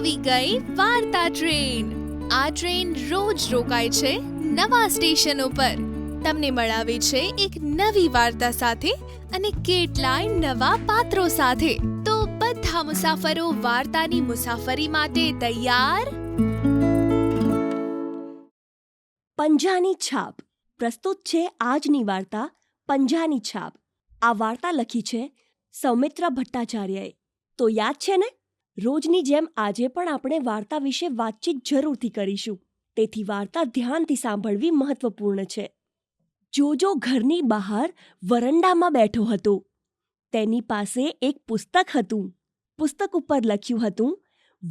Train. આ train રોજ રોકાય છે નવા સ્ટેશન ઉપર તમને મળાવે છે એક નવી વાર્તા સાથે અને કેટલાય નવા પાત્રો સાથે. તો બધા મુસાફરો વાર્તાની મુસાફરી માટે તૈયાર? પંજાની છાપ. પ્રસ્તુત છે આજની વાર્તા પંજાની છાપ. આ વાર્તા લખી છે સૌમિત્ર ભટ્ટાચાર્યએ. તો યાદ છે ને? રોજની જેમ આજે પણ આપણે વાર્તા વિશે વાતચીત જરૂરથી કરીશું. તેથી વાર્તા ધ્યાનથી સાંભળવી મહત્વપૂર્ણ છે. જોજો ઘરની બહાર વરંડામાં બેઠો હતો. તેની પાસે એક પુસ્તક હતું. પુસ્તક ઉપર લખ્યું હતું,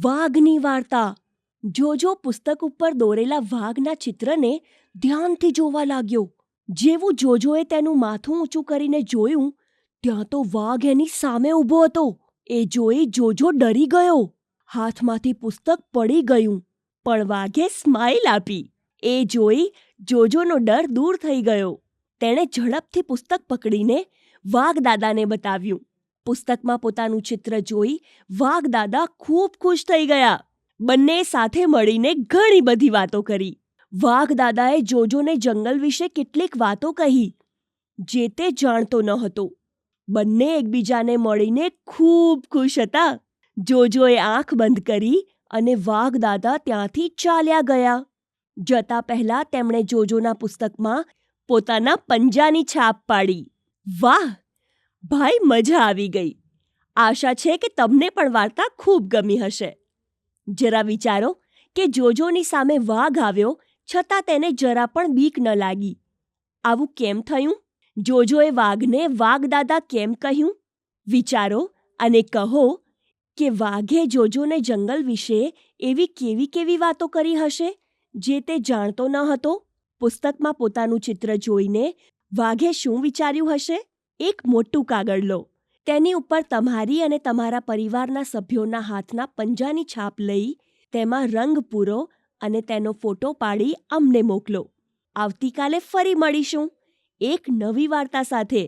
વાઘની વાર્તા. જોજો પુસ્તક ઉપર દોરેલા વાઘના ચિત્રને ધ્યાનથી જોવા લાગ્યો. જેવું જોજોએ તેનું માથું ઊંચું કરીને જોયું, ત્યાં તો વાઘ એની સામે ઊભો હતો. એ જોઈ જોજો ડરી ગયો. હાથમાંથી પુસ્તક પડી ગયું. પણ વાઘે સ્માઇલ આપી. એ જોઈ જોજોનો ડર દૂર થઈ ગયો. તેણે ઝડપથી પુસ્તક પકડીને વાઘ દાદાને બતાવ્યું. પુસ્તકમાં પોતાનું ચિત્ર જોઈ વાઘ દાદા ખૂબ ખુશ થઈ ગયા. બંને સાથે મળીને ઘણી બધી વાતો કરી. વાઘ દાદાએ જોજોને જંગલ વિશે કેટલીક વાતો કહી. જે તે જાણતો ન હતો. બંને એકબીજાને મળીને ખૂબ ખુશ હતા. જોજોએ આંખ બંધ કરી અને વાઘ દાદા ત્યાંથી ચાલ્યા ગયા. જતા પહેલા તેમણે જોજોના પુસ્તકમાં પોતાના પંજાની છાપ પાડી. વાહ, ભાઈ મજા આવી ગઈ. આશા છે કે તમને પણ વાર્તા ખૂબ ગમી હશે. જરા વિચારો કે જોજોની સામે વાઘ આવ્યો છતાં તેને જરા પણ બીક ન લાગી. આવું કેમ થયું? જોજોએ વાઘને વાઘ દાદા કેમ કહ્યું? વિચારો અને કહો કે વાઘે જોજોને જંગલ વિશે એવી કેવી કેવી વાતો કરી હશે, જે તે જાણતો ન હતો? પુસ્તકમાં પોતાનું ચિત્ર જોઈને વાઘે શું વિચાર્યું હશે? એક મોટું કાગળ લો. તેની ઉપર તમારી અને તમારા પરિવારના સભ્યોના હાથના પંજાની છાપ લઈ તેમાં રંગ પૂરો અને તેનો ફોટો પાડી અમને મોકલો. આવતીકાલે ફરી મળીશું. એક નવી વાર્તા સાથે